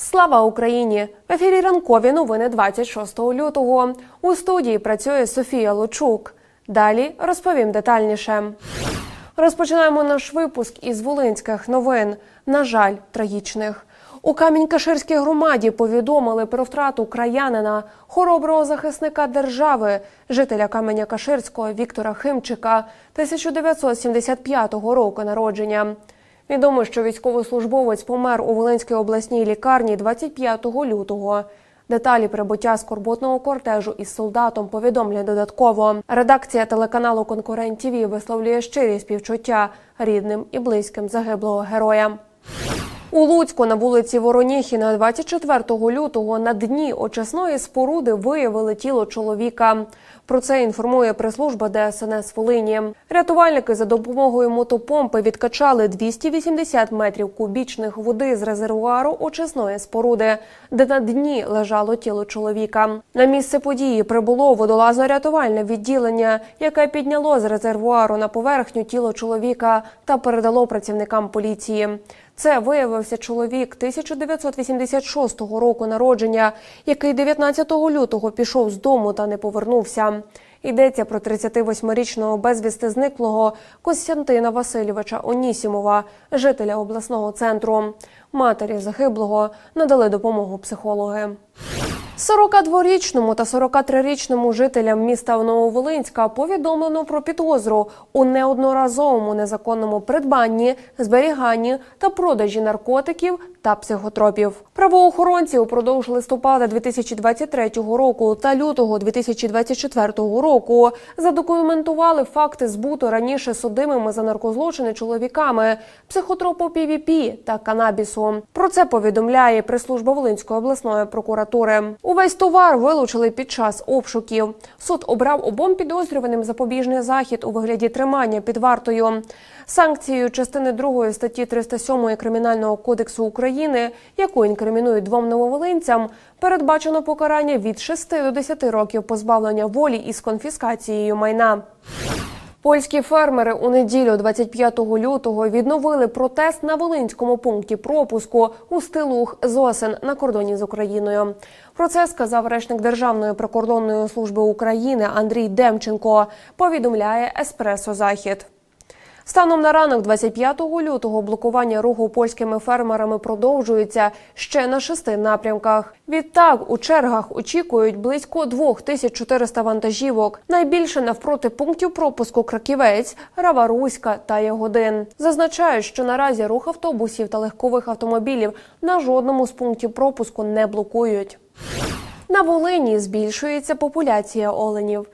Слава Україні! В ефірі ранкові новини 26 лютого. У студії працює Софія Лучук. Далі розповім детальніше. Розпочинаємо наш випуск із волинських новин. На жаль, трагічних. У Камінь-Каширській громаді повідомили про втрату краянина, хороброго захисника держави, жителя Каменя-Каширського Віктора Химчика, 1975 року народження. Відомо, що військовослужбовець помер у Волинській обласній лікарні 25 лютого. Деталі прибуття скорботного кортежу із солдатом повідомлять додатково. Редакція телеканалу Конкурент ТІВІ висловлює щирі співчуття рідним і близьким загиблого героя. У Луцьку на вулиці Вороніхіна 24 лютого на дні очисної споруди виявили тіло чоловіка. Про це інформує прес-служба ДСНС Волині. Рятувальники за допомогою мотопомпи відкачали 280 метрів кубічних води з резервуару очисної споруди, де на дні лежало тіло чоловіка. На місце події прибуло водолазно-рятувальне відділення, яке підняло з резервуару на поверхню тіло чоловіка та передало працівникам поліції. Це виявився чоловік 1986 року народження, який 19 лютого пішов з дому та не повернувся. Йдеться про 38-річного безвісти зниклого Костянтина Васильовича Онісімова, жителя обласного центру. Матері загиблого надали допомогу психологи. 42-річному та 43-річному жителям міста Нововолинська повідомлено про підозру у неодноразовому незаконному придбанні, зберіганні та продажі наркотиків та психотропів. Правоохоронці упродовж листопада 2023 року та лютого 2024 року задокументували факти збуту раніше судимими за наркозлочини чоловіками, психотропу ПВП та канабісу. Про це повідомляє прес-служба Волинської обласної прокуратури. Увесь товар вилучили під час обшуків. Суд обрав обом підозрюваним запобіжний захід у вигляді тримання під вартою. Санкцією частини 2 статті 307 Кримінального кодексу України, яку інкримінують двом нововолинцям, передбачено покарання від 6 до 10 років позбавлення волі із конфіскацією майна. Польські фермери у неділю, 25 лютого, відновили протест на Волинському пункті пропуску у стилух Зосен на кордоні з Україною. Про це сказав речник Державної прикордонної служби України Андрій Демченко. Повідомляє Еспресо Захід. Станом на ранок 25 лютого блокування руху польськими фермерами продовжується ще на шести напрямках. Відтак у чергах очікують близько 2400 вантажівок. Найбільше навпроти пунктів пропуску Краківець, Раваруська та Ягодин. Зазначають, що наразі рух автобусів та легкових автомобілів на жодному з пунктів пропуску не блокують. На Волині збільшується популяція оленів.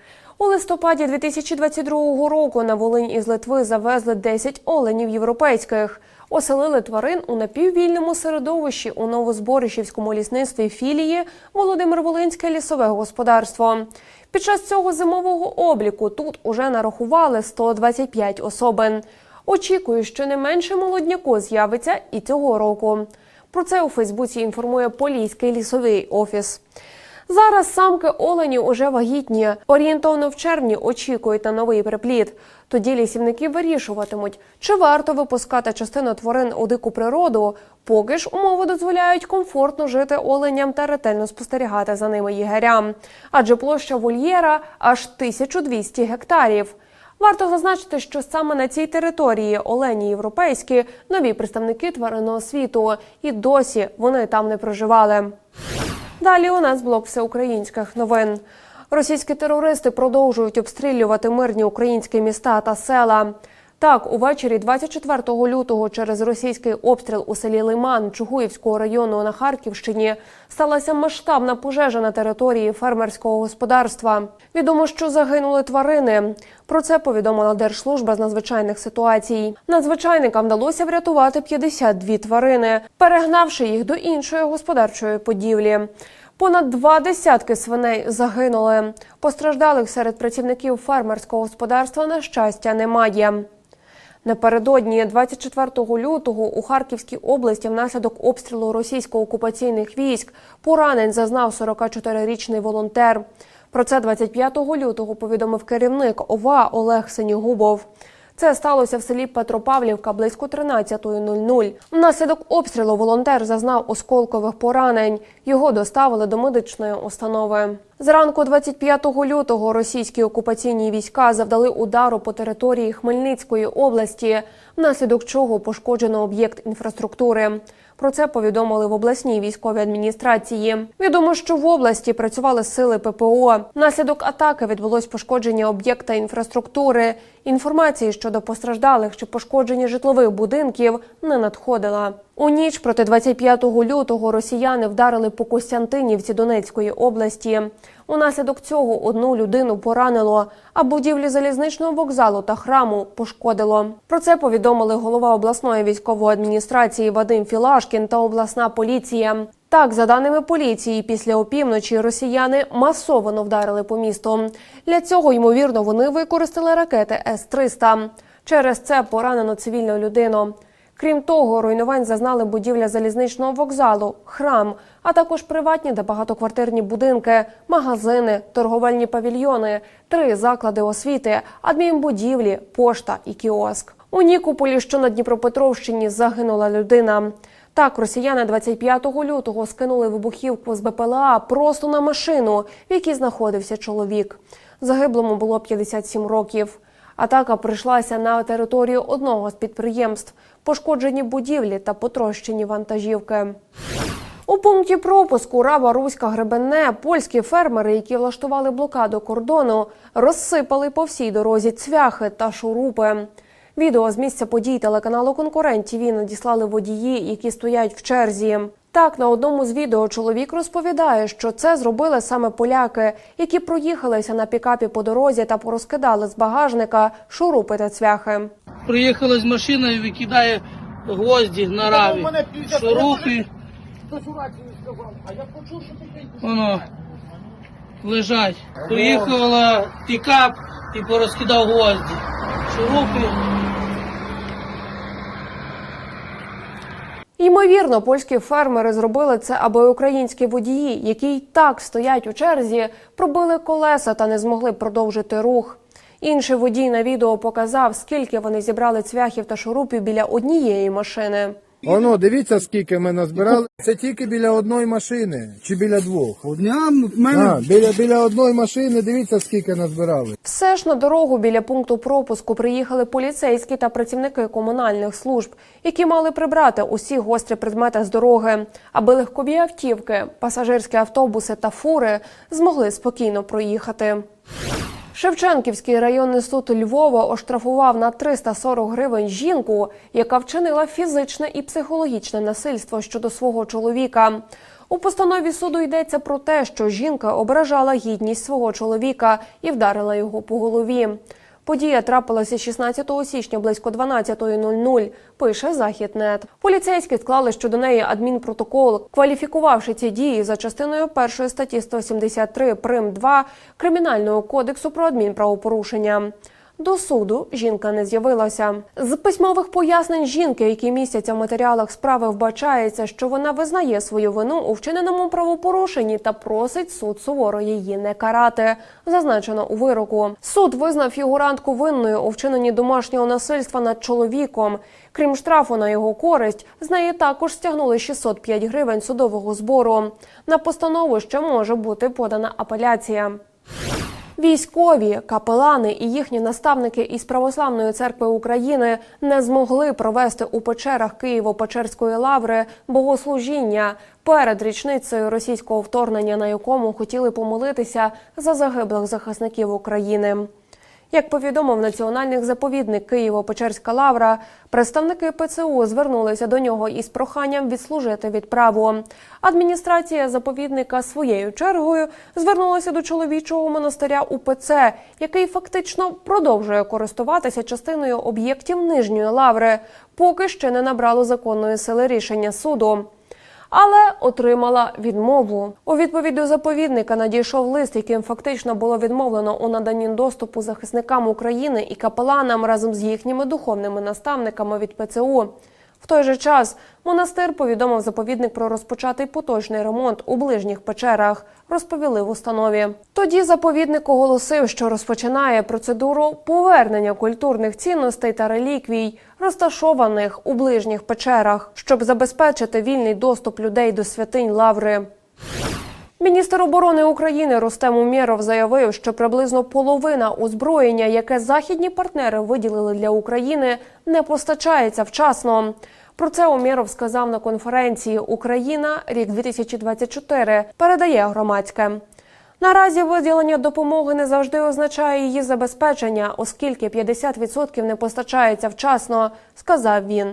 У листопаді 2022 року на Волинь із Литви завезли 10 оленів європейських. Оселили тварин у напіввільному середовищі у Новозборищівському лісництві філії Володимир Волинське лісове господарство. Під час цього зимового обліку тут уже нарахували 125 особин. Очікую, що не менше молодняку з'явиться і цього року. Про це у Фейсбуці інформує Поліський лісовий офіс. Зараз самки оленів уже вагітні. Орієнтовно в червні очікують на новий приплід. Тоді лісівники вирішуватимуть, чи варто випускати частину тварин у дику природу, поки ж умови дозволяють комфортно жити оленям та ретельно спостерігати за ними єгерям. Адже площа вольєра аж 1200 гектарів. Варто зазначити, що саме на цій території олені європейські нові представники тваринного світу, і досі вони там не проживали. Далі у нас блок всеукраїнських новин. Російські терористи продовжують обстрілювати мирні українські міста та села. Так, увечері 24 лютого через російський обстріл у селі Лиман Чугуївського району на Харківщині сталася масштабна пожежа на території фермерського господарства. Відомо, що загинули тварини. Про це повідомила Держслужба з надзвичайних ситуацій. Надзвичайникам вдалося врятувати 52 тварини, перегнавши їх до іншої господарчої подівлі. Понад два десятки свиней загинули. Постраждалих серед працівників фермерського господарства на щастя немає. Напередодні 24 лютого у Харківській області внаслідок обстрілу російсько-окупаційних військ поранень зазнав 44-річний волонтер. Про це 25 лютого повідомив керівник ОВА Олег Синігубов. Це сталося в селі Петропавлівка близько 13.00. Внаслідок обстрілу волонтер зазнав осколкових поранень. Його доставили до медичної установи. Зранку 25 лютого російські окупаційні війська завдали удару по території Хмельницької області, внаслідок чого пошкоджено об'єкт інфраструктури. Про це повідомили в обласній військовій адміністрації. Відомо, що в області працювали сили ППО. Внаслідок атаки відбулось пошкодження об'єкта інфраструктури. Інформації щодо постраждалих чи пошкодження житлових будинків не надходила. У ніч проти 25 лютого росіяни вдарили по Костянтинівці Донецької області. Унаслідок цього одну людину поранило, а будівлі залізничного вокзалу та храму пошкодило. Про це повідомили голова обласної військової адміністрації Вадим Філашкін та обласна поліція. Так, за даними поліції, після опівночі росіяни масово вдарили по місту. Для цього ймовірно вони використали ракети С-300. Через це поранено цивільну людину. Крім того, руйнувань зазнали будівля залізничного вокзалу, храм, а також приватні та багатоквартирні будинки, магазини, торговельні павільйони, три заклади освіти, адмінбудівлі, пошта і кіоск. У Нікополі, що на Дніпропетровщині, загинула людина. Так, росіяни 25 лютого скинули вибухівку з БПЛА просто на машину, в якій знаходився чоловік. Загиблому було 57 років. Атака прийшлася на територію одного з підприємств, пошкоджені будівлі та потрощені вантажівки. У пункті пропуску Рава Руська Гребенне польські фермери, які влаштували блокаду кордону, розсипали по всій дорозі цвяхи та шурупи. Відео з місця подій телеканалу Конкурент ТІВІ надіслали водії, які стоять в черзі. Так, на одному з відео чоловік розповідає, що це зробили саме поляки, які проїхалися на пікапі по дорозі та порозкидали з багажника шурупи та цвяхи. Приїхала з машиною, викидає гвозді на раві, шурупи, воно лежать. Приїхала пікап і порозкидав гвозді. Шурупи. Ймовірно, польські фермери зробили це, аби українські водії, які й так стоять у черзі, пробили колеса та не змогли продовжити рух. Інший водій на відео показав, скільки вони зібрали цвяхів та шурупів біля однієї машини. Оно, дивіться, скільки ми назбирали. Це тільки біля одної машини чи біля двох. Одня в мене А, біля, біля одної машини, дивіться, скільки назбирали. Все ж на дорогу біля пункту пропуску приїхали поліцейські та працівники комунальних служб, які мали прибрати усі гострі предмети з дороги, аби легкові автівки, пасажирські автобуси та фури змогли спокійно проїхати. Шевченківський районний суд Львова оштрафував на 340 гривень жінку, яка вчинила фізичне і психологічне насильство щодо свого чоловіка. У постанові суду йдеться про те, що жінка ображала гідність свого чоловіка і вдарила його по голові. Подія трапилася 16 січня близько 12.00, пише Західнет. Поліцейські склали щодо неї адмінпротокол, кваліфікувавши ці дії за частиною першої статті 173 прим 2 Кримінального кодексу про адмінправопорушення. До суду жінка не з'явилася. З письмових пояснень жінки, які містяться в матеріалах справи, вбачається, що вона визнає свою вину у вчиненому правопорушенні та просить суд суворо її не карати. Зазначено у вироку. Суд визнав фігурантку винною у вчиненні домашнього насильства над чоловіком. Крім штрафу на його користь, з неї також стягнули 605 гривень судового збору. На постанову ще може бути подана апеляція. Військові, капелани і їхні наставники із Православної церкви України не змогли провести у печерах Києво-Печерської лаври богослужіння перед річницею російського вторгнення, на якому хотіли помолитися за загиблих захисників України. Як повідомив національний заповідник Києво-Печерська лавра, представники ПЦУ звернулися до нього із проханням відслужити відправу. Адміністрація заповідника своєю чергою звернулася до чоловічого монастиря УПЦ, який фактично продовжує користуватися частиною об'єктів нижньої лаври, поки ще не набрало законної сили рішення суду але отримала відмову. У відповідь до заповідника надійшов лист, яким фактично було відмовлено у наданні доступу захисникам України і капеланам разом з їхніми духовними наставниками від ПЦУ. В той же час монастир повідомив заповідник про розпочатий поточний ремонт у ближніх печерах. Розповіли в установі. Тоді заповідник оголосив, що розпочинає процедуру повернення культурних цінностей та реліквій, розташованих у ближніх печерах, щоб забезпечити вільний доступ людей до святинь Лаври. Міністр оборони України Рустем Умєров заявив, що приблизно половина озброєння, яке західні партнери виділили для України, не постачається вчасно. Про це Умєров сказав на конференції Україна рік 2024 передає громадське. Наразі виділення допомоги не завжди означає її забезпечення, оскільки 50% не постачається вчасно, сказав він.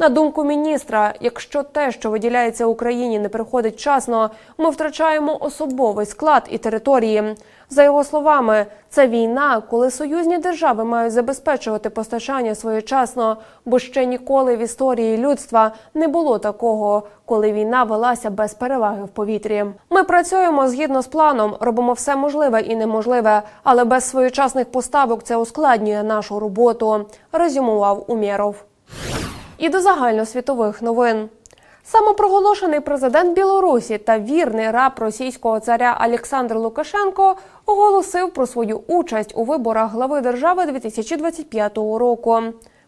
На думку міністра, якщо те, що виділяється Україні, не приходить вчасно, ми втрачаємо особовий склад і території. За його словами, це війна, коли союзні держави мають забезпечувати постачання своєчасно, бо ще ніколи в історії людства не було такого, коли війна велася без переваги в повітрі. Ми працюємо згідно з планом, робимо все можливе і неможливе, але без своєчасних поставок це ускладнює нашу роботу. Резюмував Умєров. І до загальносвітових новин. Самопроголошений президент Білорусі та вірний раб російського царя Олександр Лукашенко оголосив про свою участь у виборах глави держави 2025 року.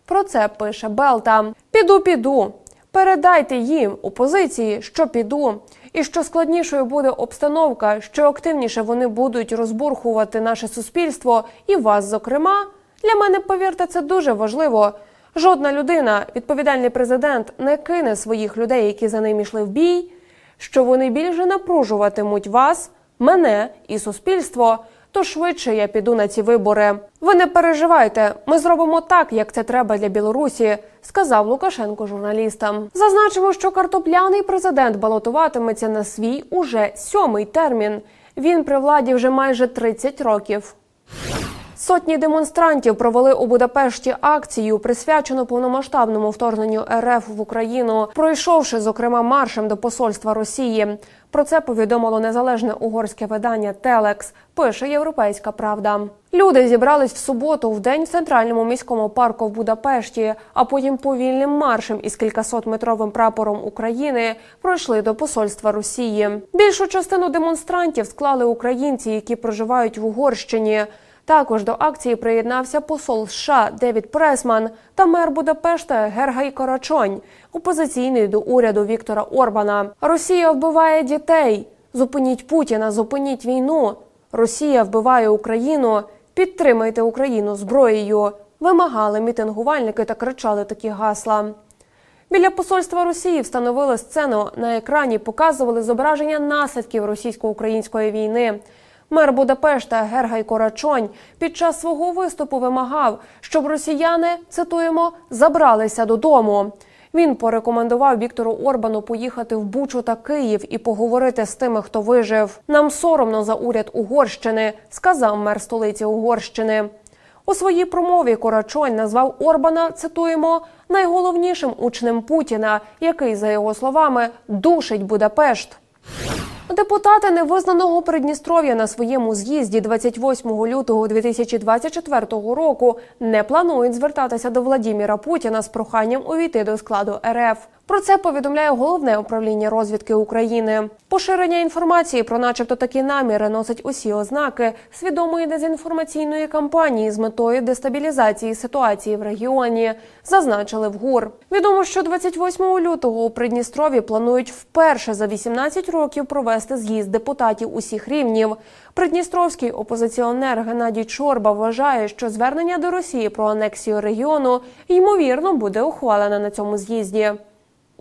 Про це пише Белта. Піду, піду. Передайте їм опозиції, що піду. І що складнішою буде обстановка, що активніше вони будуть розбурхувати наше суспільство і вас, зокрема. Для мене, повірте, це дуже важливо. Жодна людина, відповідальний президент, не кине своїх людей, які за ним йшли в бій, що вони більше напружуватимуть вас, мене і суспільство. То швидше я піду на ці вибори. Ви не переживайте, ми зробимо так, як це треба для Білорусі, сказав Лукашенко журналістам. Зазначимо, що картопляний президент балотуватиметься на свій уже сьомий термін. Він при владі вже майже 30 років. Сотні демонстрантів провели у Будапешті акцію, присвячену повномасштабному вторгненню РФ в Україну, пройшовши зокрема маршем до посольства Росії. Про це повідомило незалежне угорське видання Телекс. Пише Європейська Правда. Люди зібрались в суботу в день в центральному міському парку в Будапешті, а потім повільним маршем із кількасотметровим прапором України пройшли до посольства Росії. Більшу частину демонстрантів склали українці, які проживають в Угорщині. Також до акції приєднався посол США Девід Пресман та мер Будапешта Гергай Карачонь, опозиційний до уряду Віктора Орбана. Росія вбиває дітей. Зупиніть Путіна, зупиніть війну. Росія вбиває Україну. Підтримайте Україну зброєю. Вимагали мітингувальники та кричали такі гасла. Біля посольства Росії встановили сцену. На екрані показували зображення наслідків російсько-української війни. Мер Будапешта Гергай Корачонь під час свого виступу вимагав, щоб росіяни цитуємо забралися додому. Він порекомендував Віктору Орбану поїхати в Бучу та Київ і поговорити з тими, хто вижив. Нам соромно за уряд Угорщини, сказав мер столиці Угорщини. У своїй промові Корачонь назвав Орбана, цитуємо, найголовнішим учнем Путіна, який, за його словами, душить Будапешт. Депутати невизнаного Придністров'я на своєму з'їзді 28 лютого 2024 року не планують звертатися до Владіміра Путіна з проханням увійти до складу РФ. Про це повідомляє головне управління розвідки України. Поширення інформації про, начебто, такі наміри носить усі ознаки свідомої дезінформаційної кампанії з метою дестабілізації ситуації в регіоні, зазначили в ГУР. Відомо, що 28 лютого у Придністрові планують вперше за 18 років провести з'їзд депутатів усіх рівнів. Придністровський опозиціонер Геннадій Чорба вважає, що звернення до Росії про анексію регіону ймовірно буде ухвалене на цьому з'їзді.